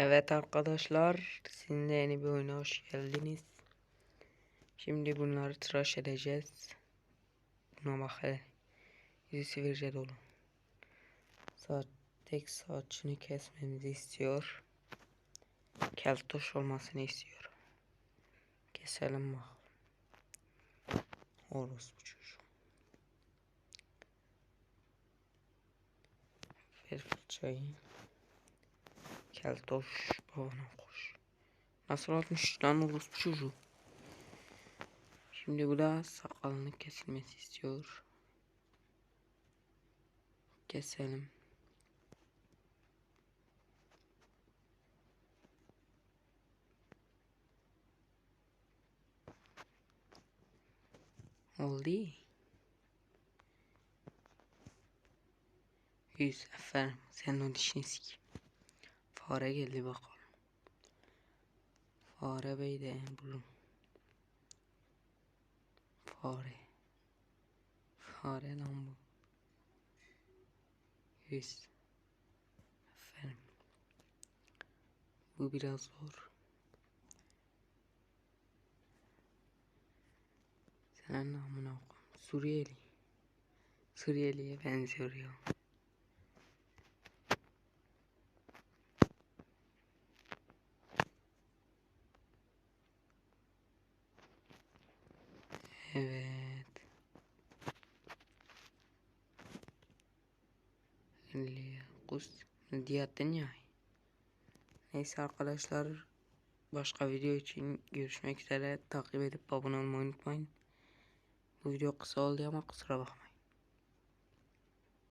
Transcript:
Evet arkadaşlar, sizinle yeni bir oyuna hoş geldiniz. Şimdi bunları tıraş edeceğiz. Buna bak hele. Yüzü sivilce dolu. Saat, tek saçını kesmemizi istiyor. Keltoş olmasını istiyor. Keselim bakalım. Orospu çocuğu. Ver fırçayı. Keltoş babana koş. Nasıl atmış lan orospu çocuğu. Şimdi bu da sakalını kesilmesi istiyor. Keselim. Oldu. Yüz aferin. Sen o dişini sik. Fare geldi bakalım. Fare bey de bulun. Fare. Fare lan bu. Yüz. Aferin. Bu biraz zor. Senin namına okum. Suriyeli. Suriyeli'ye benziyor ya. Evet. Li kus diyatın ya. Neyse arkadaşlar başka video için görüşmek üzere takip edip abone olmayı unutmayın. Bu video kısa oldu ama kusura bakmayın.